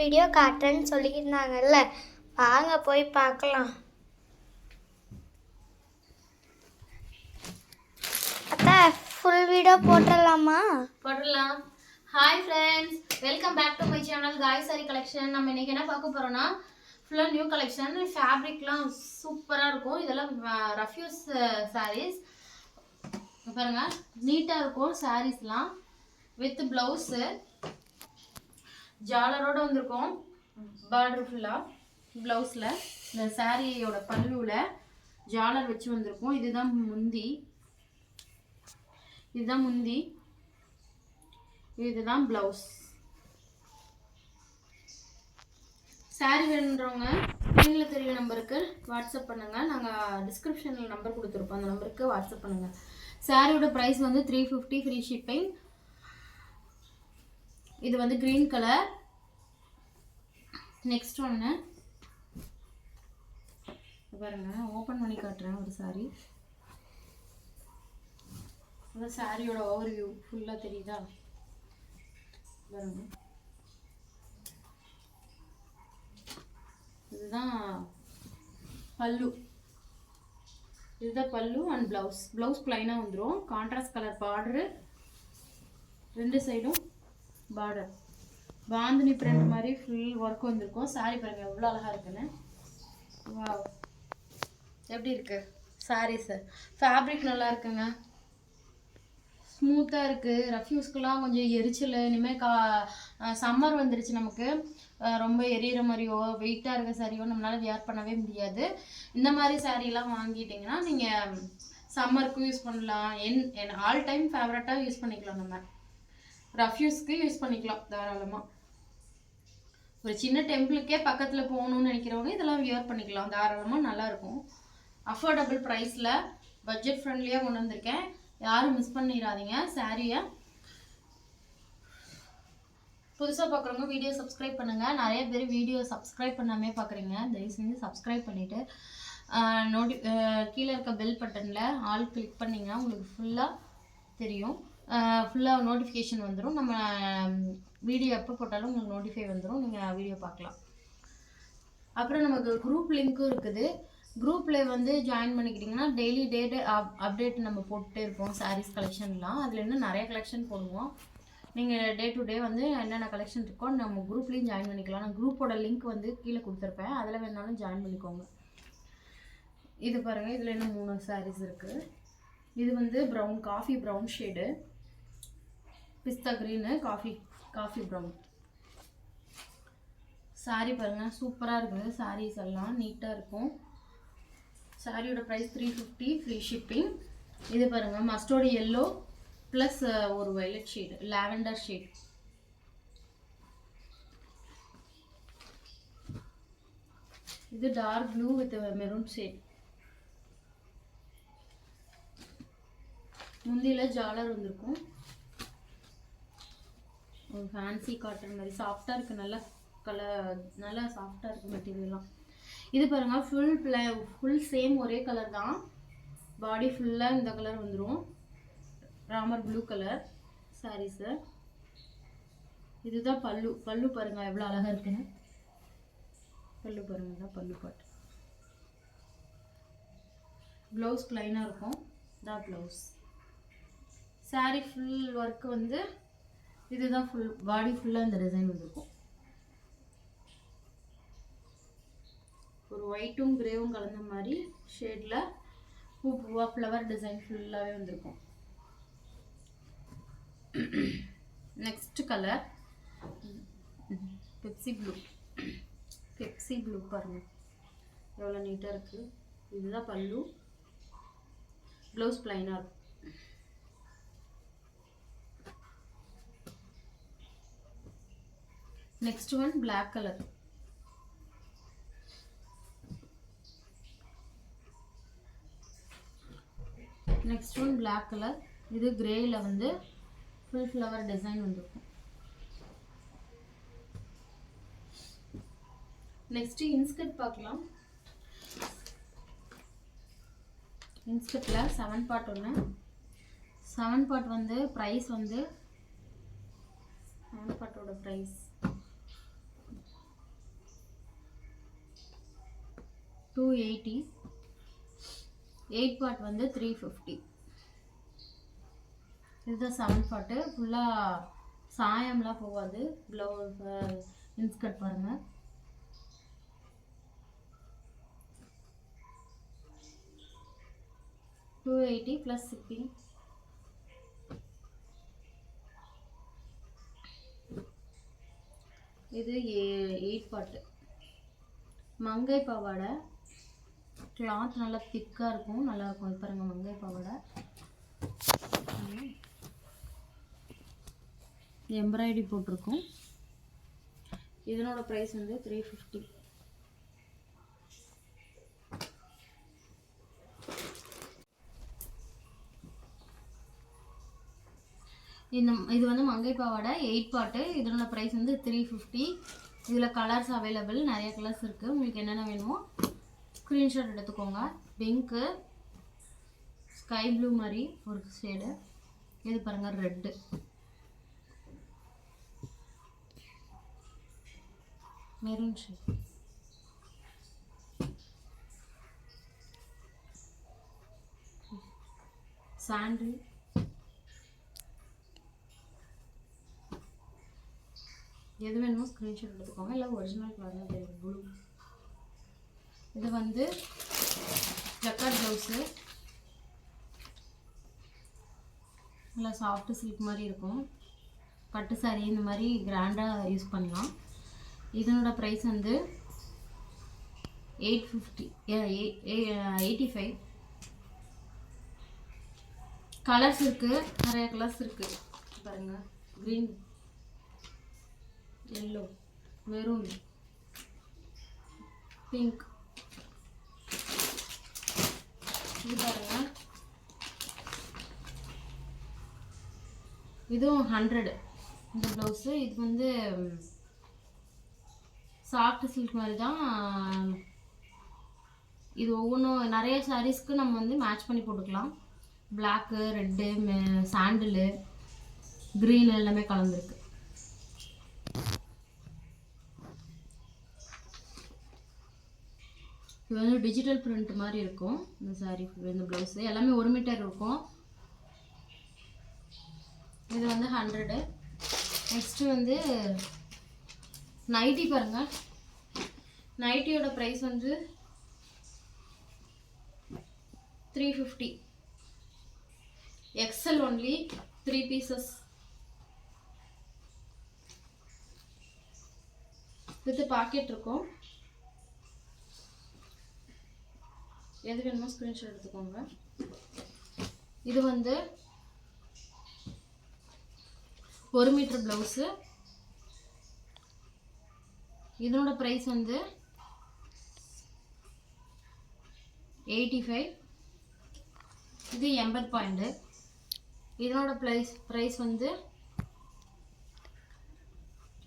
Video காட்டுறேன்னு சொல்லியிருந்தாங்கல்ல. வாங்க போய் பார்க்கலாம். அத்தா ஃபுல் வீடியோ போட்டுடலாமா? போடலாம் hi friends welcome back to my channel காய் சாரி கலெக்ஷன் நம்ம இன்றைக்கி என்ன பார்க்க போகிறோன்னா ஃபுல்லாக நியூ கலெக்ஷன் ஃபேப்ரிக்லாம் சூப்பராக இருக்கும். இதெல்லாம் ரஃப்யூஸ் சாரீஸ் பாருங்கள் நீட்டாக இருக்கும் சாரீஸ்லாம் வித் ப்ளவுஸு ஜாலரோட வந்திருக்கும். பார்டர் ஃபுல்லாக ப்ளவுஸில் இந்த சாரியோட பல்லுவில் ஜாலர் வச்சு வந்திருக்கும். இதுதான் முந்தி. இதுதான் முந்தி. இதுதான் ப்ளவுஸ் சாரி வேணுன்றவங்க ஸ்க்ரீனில் தெரிய நம்பருக்கு வாட்ஸ்அப் பண்ணுங்கள் நாங்கள் டிஸ்கிரிப்ஷனில் நம்பர் கொடுத்துருப்போம் அந்த நம்பருக்கு வாட்ஸ்அப் பண்ணுங்கள் சாரியோட ப்ரைஸ் வந்து த்ரீ ஃபிஃப்டி ஃப்ரீ ஷிப்பிங் இது வந்து க்ரீன் கலர் நெக்ஸ்ட் ஒன்று பாருங்க ஓப்பன் பண்ணி காட்டுறேன் ஒரு சாரி இந்த சாரியோட ஓவர் வியூ ஃபுல்லாக தெரியுதா? பாருங்க. இதுதான் பல்லு. இதுதான் பல்லு அண்ட் ப்ளவுஸ் ப்ளவுஸ் ப்ளைனாக வந்துடும் கான்ட்ராஸ்ட் கலர் பார்டரு ரெண்டு சைடும் பார்டர் பாந்தினி பிரிண்ட் மாதிரி ஃபுல் ஒர்க் வந்திருக்கும். சாரி பாருங்க எவ்வளோ அழகாக இருக்குன்னு. வாவ் எப்படி இருக்கு? சாரீஸு ஃபேப்ரிக் நல்லா இருக்குங்க. ஸ்மூத்தாக இருக்குது ரஃப்யூஸ்க்கெலாம் கொஞ்சம் எரிச்சல். இனிமேல் கா சம்மர் வந்துருச்சு நமக்கு. ரொம்ப எரியிற மாதிரியோ வெயிட்டாக இருக்க சாரியோ நம்மளால் வியர் பண்ணவே முடியாது. இந்த மாதிரி சாரீலாம் வாங்கிட்டிங்கன்னா நீங்கள் சம்மருக்கும் யூஸ் பண்ணலாம். என் என் ஆல் டைம் ஃபேவரட்டாக யூஸ் பண்ணிக்கலாம் நம்ம. ரஃப்யூஸ்க்கு யூஸ் பண்ணிக்கலாம் தாராளமாக ஒரு சின்ன டெம்பிளுக்கே பக்கத்தில் போகணும்னு நினைக்கிறவங்க இதெல்லாம் வியர் பண்ணிக்கலாம். தாராளமாக நல்லாயிருக்கும். அஃபோர்டபுள் ப்ரைஸில் பட்ஜெட் ஃப்ரெண்ட்லியாக கொண்டு வந்திருக்கேன். யாரும் மிஸ் பண்ணிடாதீங்க. சாரியை புதுசாக பார்க்குறவங்க வீடியோ சப்ஸ்கிரைப் பண்ணுங்கள் நிறைய பேர் வீடியோ சப்ஸ்கிரைப் பண்ணாமே பார்க்குறீங்க தயவு செஞ்சு சப்ஸ்கிரைப் பண்ணிவிட்டு நோட்டி கீழே இருக்க பெல் பட்டனில் ஆல் கிளிக் பண்ணிங்கன்னா உங்களுக்கு ஃபுல்லாக தெரியும். ஃபுல்லாக நோட்டிஃபிகேஷன் வந்துடும் நம்ம வீடியோ எப்போ போட்டாலும் உங்களுக்கு நோட்டிஃபை வந்துடும் நீங்கள் வீடியோ பார்க்கலாம். அப்புறம் நமக்கு குரூப் லிங்க்கும் இருக்குது. குரூப்பில் வந்து ஜாயின் பண்ணிக்கிட்டிங்கன்னா டெய்லி டேட்டு அப் அப்டேட் நம்ம போட்டுட்டே இருப்போம். சாரீஸ் கலெக்ஷன்லாம் அதில் இன்னும் நிறைய கலெக்ஷன் போடுவோம். நீங்கள் டே டு டே வந்து என்னென்ன கலெக்ஷன் இருக்கோ நம்ம குரூப்லேயும் ஜாயின் பண்ணிக்கலாம். நான் குரூப்போட லிங்க் வந்து கீழே கொடுத்துருப்பேன். அதில் வேணாலும் ஜாயின் பண்ணிக்கோங்க. இது பாருங்கள் இதில் இன்னும் மூணு சாரீஸ் இருக்குது இது வந்து ப்ரௌன் காஃபி ப்ரௌன் ஷேடு பிஸ்தா green coffee coffee brown sari பாருங்கள் சூப்பராக இருக்குது. சாரீஸ் எல்லாம் நீட்டாக இருக்கும். சாரியோட price three fifty free shipping இது பாருங்கள் மஸ்டோடு எல்லோ ப்ளஸ் ஒரு வயலட் ஷேடு லாவெண்டர் ஷேட் இது dark blue with maroon shade முந்தியில் ஜாலர் வந்திருக்கும். ஃபேன்சி காட்டன் மாதிரி. சாஃப்டாக இருக்குது நல்லா கலர் நல்லா சாஃப்டாக இருக்குது மெட்டீரியல்லாம் இது பாருங்கள் ஃபுல் ப்ள ஃபுல் சேம் ஒரே கலர் தான். பாடி ஃபுல்லாக இந்த கலர் வந்துடும் ராமர் ப்ளூ கலர் சாரீஸு இதுதான் பல்லு. பல்லு பாருங்கள் எவ்வளோ அழகாக இருக்குன்னு. பல்லு பாருங்கள் தான் பல்லு பாட்டு ப்ளவுஸ் ப்ளைனாக இருக்கும். தான் ப்ளவுஸ் saree ஃபுல் ஒர்க் வந்து இதுதான் ஃபுல் பாடி ஃபுல்லாக இந்த டிசைன் வந்திருக்கும். ஒரு ஒயிட்டும் கிரேவும் கலந்த மாதிரி ஷேடில் பூ பூவாக ஃப்ளவர் டிசைன் ஃபுல்லாகவே வந்திருக்கும். Next colour Pepsi blue Pepsi blue பாருங்கள் எவ்வளோ நீட்டாக இருக்குது இதுதான் பல்லு. ப்ளவுஸ் ப்ளைனாக இருக்கும் next one black colour next one black colour இது கிரேயில் வந்து ஃபுல் ஃப்ளவர் டிசைன் வந்திருக்கும். நெக்ஸ்ட் இன்ஸ்கர்ட் பார்க்கலாம். இன்ஸ்கர்ட்டில் செவன் பார்ட் ஒன்று செவன் பார்ட் வந்து ப்ரைஸ் வந்து seven பார்ட்டோட price two eighty eight part வந்து த்ரீ ஃபிஃப்டி இதுதான் செவன் பார்ட்டு ஃபுல்லாக சாயம்லாம் போகாது. ப்ளவுஸ் இன்ஸ்கட் பாருங்கள் டூ எயிட்டி ப்ளஸ் ஷிப்பிங் இது எயிட் பாட்டு மங்கை பாவாடை கிளாத் நல்லா திக்காக இருக்கும். நல்லா இருக்கும். இது பாருங்க மங்கை பாவாடை. எம்ப்ராய்டரி போட்டிருக்கும். இதனோட ப்ரைஸ் வந்து த்ரீ ஃபிஃப்டி இந்த இது வந்து மங்கை பாவாடை எயிட் பாட்டு இதனோட ப்ரைஸ் வந்து த்ரீ ஃபிஃப்டி இதில் கலர்ஸ் அவைலபிள் நிறைய கலர்ஸ் இருக்குது உங்களுக்கு என்னென்ன வேணுமோ ஸ்க்ரீன்ஷாட் எடுத்துக்கோங்க. பிங்க்கு ஸ்கை ப்ளூ மாதிரி ஒரு ஷேடு இது பாருங்கள் ரெட்டு மெரூன் ஷேட் சாண்டில் எது வேணுமோ ஸ்க்ரீன்ஷாட் எடுத்துக்கோங்க. இல்லை ஒரிஜினல் கலர் தெரியும். ப்ளூ இது வந்து ஜக்கார்ட் ப்ளவுஸு நல்லா சாஃப்ட் சில்க் மாதிரி இருக்கும். பட்டு சாரி இந்த மாதிரி கிராண்டாக யூஸ் பண்ணலாம். இதனோட ப்ரைஸ் வந்து eight fifty eighty five colours இருக்குது நிறைய கலர்ஸ் இருக்குது பாருங்கள் க்ரீன் எல்லோ மெரூன் பிங்க் இது பாருங்க. இதுவும் ஹண்ட்ரடு இந்த ப்ளவுஸு இது வந்து சாஃப்ட் சில்க் மாதிரி தான் இது ஒவ்வொன்றும் நிறைய சாரீஸ்க்கு நம்ம வந்து மேட்ச் பண்ணி போட்டுக்கலாம். பிளாக்கு ரெட்டு சாண்டிலு க்ரீன் எல்லாமே கலந்துருக்கு. இது வந்து டிஜிட்டல் பிரிண்ட் மாதிரி இருக்கும். இந்த சாரீ இந்த ப்ளவுஸு எல்லாமே ஒரு மீட்டர் இருக்கும். இது வந்து ஹண்ட்ரடு நெக்ஸ்ட்டு வந்து நைட்டி பாருங்கள் நைட்டியோட ப்ரைஸ் வந்து three fifty XL only three pieces with pocket இருக்கும். எது வேணுமோ ஸ்க்ரீன்ஷாட் எடுத்துக்கோங்க. இது வந்து ஒரு மீட்டர் ப்ளவுஸு இதனோட ப்ரைஸ் வந்து எயிட்டி ஃபைவ் இது எண்பது பாயிண்ட்டு இதனோட ப்ரைஸ் ப்ரைஸ் வந்து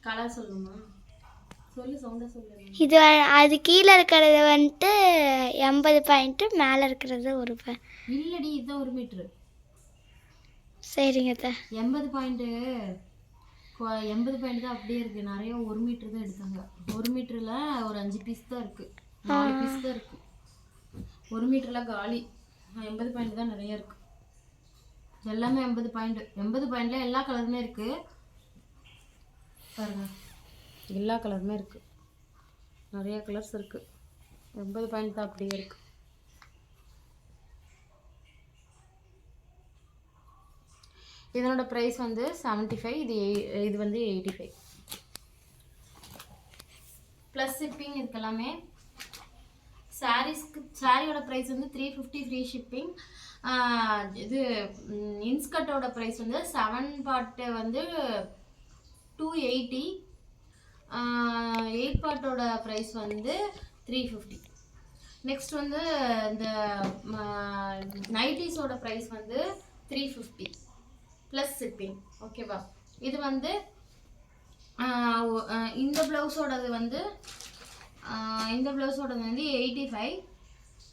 கலர் சொல்லுங்கள் இது அது கீழே இருக்கிறது வந்துட்டு எண்பது பாயிண்ட்டு மேலே இருக்கிறது ஒரு இல்லடி இதுதான் ஒரு மீட்ரு. சரிங்க அத்தை. எண்பது பாயிண்ட்டு எண்பது பாயிண்ட் தான் அப்படியே இருக்கு. நிறைய ஒரு மீட்டர் தான் எடுத்தாங்க. ஒரு மீட்டரில் ஒரு அஞ்சு பீஸ் தான் இருக்கு. நாலு பீஸ் தான் இருக்கு. ஒரு மீட்டரில் காலி. எண்பது பாயிண்ட் தான் நிறைய இருக்கு. எல்லாமே எண்பது பாயிண்ட். எண்பது பாயிண்ட்ல எல்லா கலருமே இருக்கு. பாருங்க. எல்லா கலருமே இருக்குது நிறைய கலர்ஸ் இருக்குது எண்பது பாயிண்ட் தான் அப்படியே இருக்குது இதனோட ப்ரைஸ் வந்து செவன்ட்டி ஃபைவ் இது இது வந்து எயிட்டி ஃபைவ் ப்ளஸ் ஷிப்பிங் இதுக்கெல்லாமே சாரீஸ்க்கு சாரியோட ப்ரைஸ் வந்து த்ரீ ஃபிஃப்டி ஃப்ரீ ஷிப்பிங் இது இன்ஸ்கட்டோட ப்ரைஸ் வந்து செவன் பார்ட்டு வந்து டூ எயிட்டி எயிட் பார்ட்டோட ப்ரைஸ் வந்து த்ரீ ஃபிஃப்டி நெக்ஸ்ட் வந்து இந்த நைட்டிஸோட ப்ரைஸ் வந்து த்ரீ ஃபிஃப்டி ப்ளஸ் சிப்பிங் ஓகேவா இது வந்து இந்த ப்ளவுஸோடது வந்து இந்த ப்ளவுஸோடது வந்து எயிட்டி ஃபைவ்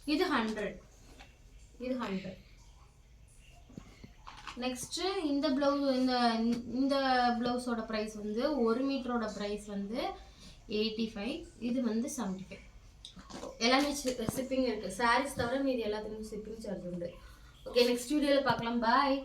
இது ஹண்ட்ரட் இது ஹண்ட்ரட் நெக்ஸ்ட்டு இந்த ப்ளவுஸ் இந்த இந்த ப்ளவுஸோட ப்ரைஸ் வந்து ஒரு மீட்டரோட ப்ரைஸ் வந்து எயிட்டி ஃபைவ் இது வந்து செவன்ட்டி ஃபைவ் எல்லாமே ஷிப்பிங் இருக்குது சாரீஸ் தவிர மீதி எல்லாத்துக்கும் ஷிப்பிங் சார்ஜ் உண்டு. ஓகே நெக்ஸ்ட் வீடியோவில் பார்க்கலாம். பாய்